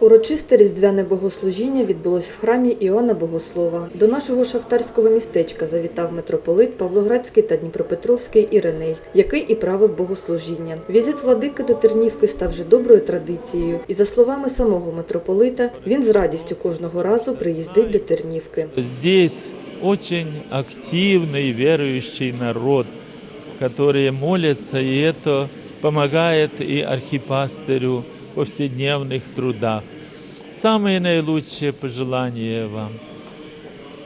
Урочисте різдвяне богослужіння відбулось в храмі Іоанна Богослова. До нашого шахтарського містечка завітав митрополит Павлоградський та Дніпропетровський Іриней, який і правив богослужіння. Візит владики до Тернівки став вже доброю традицією, і за словами самого митрополита, він з радістю кожного разу приїздить до Тернівки. Здесь очень активный верующий народ, которые молятся, и это помогает и архипастырю в повседневных трудах. Самые наилучшие пожелания вам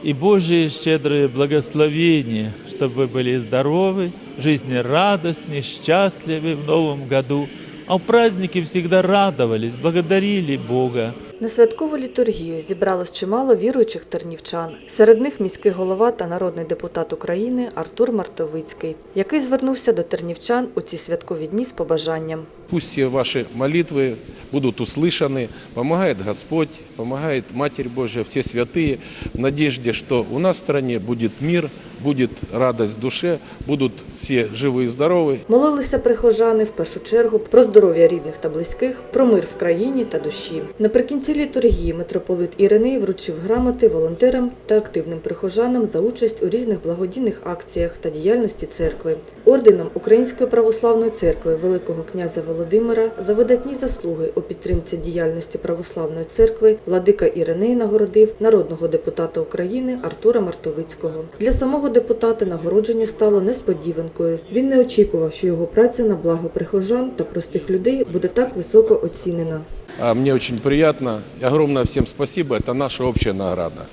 и Божие щедрое благословение, чтобы вы были здоровы, жизнерадостны, счастливы в новом году, а в праздники всегда радовались, благодарили Бога. На святкову літургію зібралось чимало віруючих тернівчан. Серед них міський голова та народний депутат України Артур Мартовицький, який звернувся до тернівчан у ці святкові дні з побажанням. Пусть все ваши молитвы будут услышаны. Помогает Господь, помогает Матерь Божья, все святые, в надежде, что у нас в стране будет мир, будет радость в душе, будут все живы и здоровы. Молилися прихожани в першу чергу про здоров'я рідних та близьких, про мир в країні та душі. Наприкінці літургії митрополит Іриней вручив грамоти волонтерам та активним прихожанам за участь у різних благодійних акціях та діяльності церкви. Орденом Української православної церкви Великого князя Володимира за видатні заслуги у підтримці діяльності православної церкви владика Іриней нагородив народного депутата України Артура Мартовицького. Для самого депутата нагородження стало несподіванкою. Він не очікував, що його праця на благо прихожан та простих людей буде так високо оцінена. Мне очень приятно. Огромное всем спасибо. Это наша общая награда.